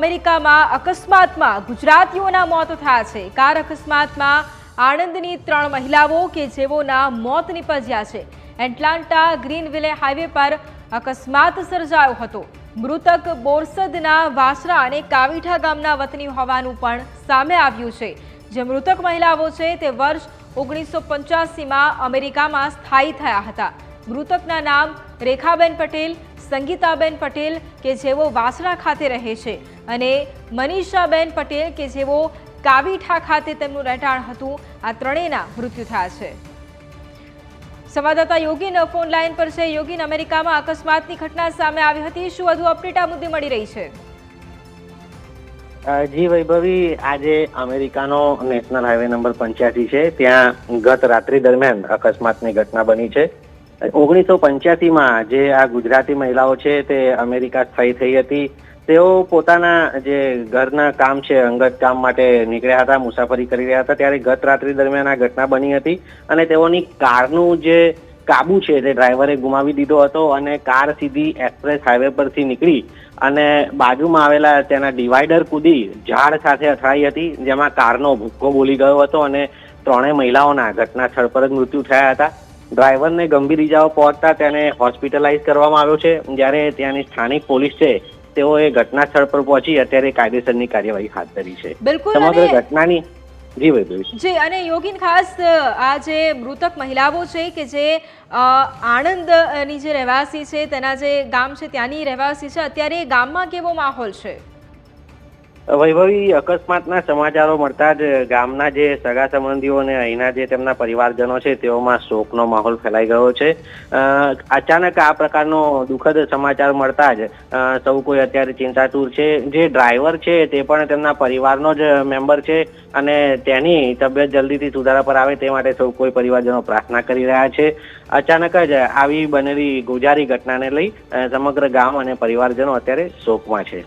અમેરિકામાં અકસ્માતમાં ગુજરાતીઓના મોત થયા છે. કાર અકસ્માતમાં આણંદની ત્રણ મહિલાઓ કે જેઓના મોત નિપજ્યા છે. એટલાન્ટા ગ્રીનવિલે હાઈવે પર અકસ્માત સર્જાયો હતો. મૃતક બોરસદના વાસરા અને કાવીઠા ગામના વતની હોવાનું પણ સામે આવ્યું છે. જે મૃતક મહિલાઓ છે તે વર્ષ ઓગણીસો પંચ્યાસીમાં અમેરિકામાં સ્થાયી થયા હતા. મૃતકના નામ રેખાબેન પટેલ સંગીતાબેન પટેલ કે જેઓ વાસણા ખાતે રહે છે અને મનીષાબેન પટેલ કે જેઓ કાવીઠા ખાતે તેમનું રહેઠાણ હતું. આ ત્રણેયના મૃત્યુ થયા છે. સંવાદદાતા યોગીન ફોન લાઈન પર છે. યોગીન, અમેરિકામાં અકસ્માતની ઘટના સામે આવી હતી. શું વધુ અપડેટ આ મુદ્દે મળી રહી છે? જી વૈભવી, આજે અમેરિકાનો નેશનલ હાઈવે નંબર પંચ્યાસી છે. ત્યાં ગત રાત્રિ દરમિયાન અકસ્માતની ઘટના બની છે. ઓગણીસો પંચ્યાસીમાં જે આ ગુજરાતી મહિલાઓ છે તે અમેરિકા સ્થાયી થઈ હતી, તેઓ પોતાના જે ઘરના કામ છે, અંગત કામ માટે નીકળ્યા હતા, મુસાફરી કરી રહ્યા હતા, ત્યારે ગત રાત્રિ દરમિયાન આ ઘટના બની હતી અને તેઓની કારનું જે કાબુ છે તે ડ્રાઈવરે ગુમાવી દીધો હતો અને કાર સીધી એક્સપ્રેસ હાઈવે પરથી નીકળી અને બાજુમાં આવેલા તેના ડિવાઈડર કૂદી ઝાડ સાથે અથડાઈ હતી, જેમાં કારનો ભૂક્કો બોલી ગયો હતો અને ત્રણેય મહિલાઓના ઘટના સ્થળ પર જ મૃત્યુ થયા હતા. ડ્રાઈવરને ગંભીર ઇજાઓ પહોંચતા તેને હોસ્પિટલાઇઝ કરવામાં આવ્યો છે. જ્યારે ત્યાંની સ્થાનિક પોલીસ છે તેઓએ ઘટના સ્થળ પર પહોંચી અત્યારે કાયદેસરની કાર્યવાહી હાથ ધરી છે. બિલકુલ સમગ્ર ઘટનાની જી વૈભવી જી અને યોગીન ખાસ આ જે મૃતક મહિલાઓ છે કે જે આણંદની જે રહેવાસી છે તેના જે ગામ છે ત્યાંની રહેવાસી છે અત્યારે ગામમાં કેવો માહોલ છે? વૈભવી અકસ્માતના સમાચારો મળતા જ ગામના જે સગા સંબંધીઓ અને અહીંના જે તેમના પરિવારજનો છે, તેઓમાં શોકનો માહોલ ફેલાઈ ગયો છે. અચાનક આ પ્રકારનો દુઃખદ સમાચાર મળતા જ સૌ કોઈ અત્યારે ચિંતાતુર છે. જે ડ્રાઈવર છે, તે પણ તેમના પરિવારનો જ મેમ્બર છે અને તેની તબિયત જલ્દીથી સુધારા પર આવે તે માટે સૌ કોઈ પરિવારજનો પ્રાર્થના કરી રહ્યા છે. અચાનક જ આવી બનેલી ગુજારી ઘટનાને લઈ સમગ્ર ગામ અને પરિવારજનો અત્યારે શોકમાં છે.